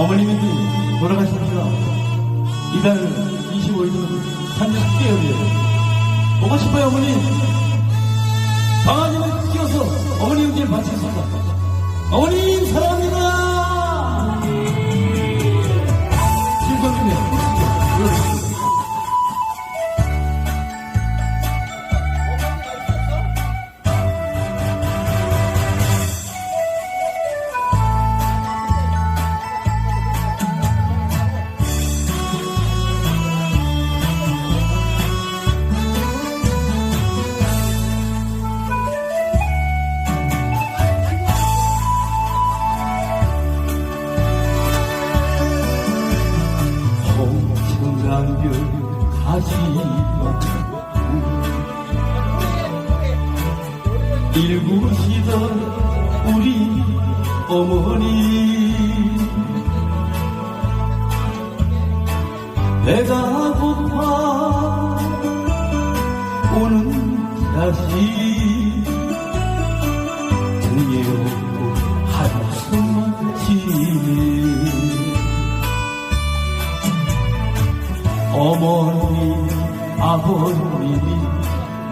어머님이 돌아가십니다. 이달 25일은 한년 학개월이에요. 보고 싶어요, 어머니. 방아님을 어머니 용기를 바치겠습니다. 어머님, 사랑 가시마 일구시던 우리 어머니. 배가 고파 오는 자식 어머니 아버님이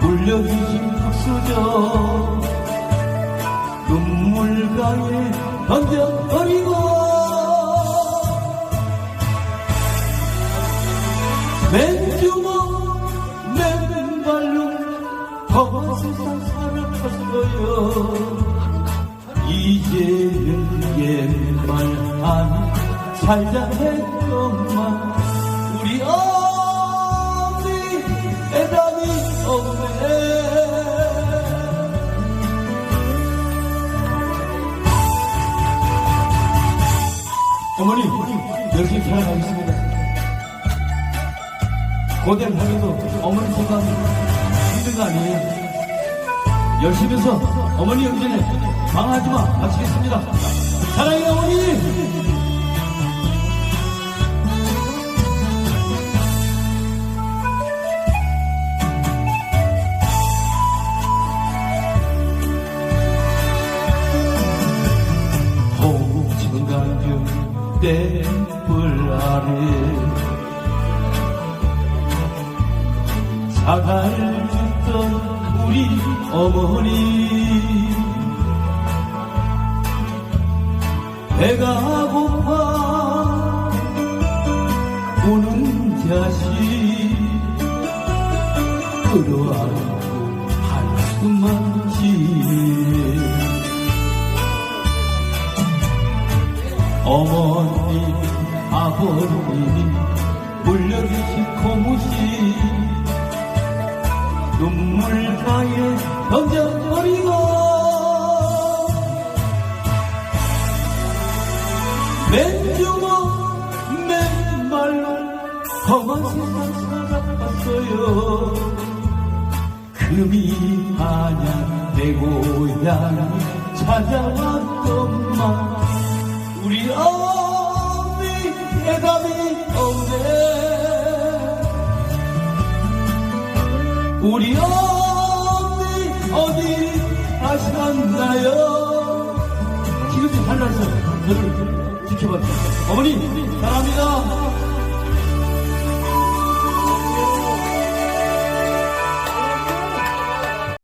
물려주신 박수저 눈물강에 던져버리고. 맨주먹 맨발로 더 세상 살아갔어요. 이제는 옛말 안 살자 했 열심히 살아가겠습니다. 고된 하루도 어머니 생각 힘든 거 아니에요. 열심히 해서 어머니 영전에 방하지 마. 마치겠습니다. 사랑해 어머니! 홍천강변 땡불 아래 줬던 우리 어머니. 배가 고파 우는 자식 끌어안고 한숨만 어머니 아버님이 물려주신 고무신 눈물가에 던져버리고 맨주먹 맨발로 험한 세상 살아갔어요. 금이 하냐 내 고향 찾아왔건만 우리 어머니 대답이 없네. 우리 어머니 어디 가셨나요? 지금도 살라서 저를 지켜봐주세요. 어머니 사랑합니다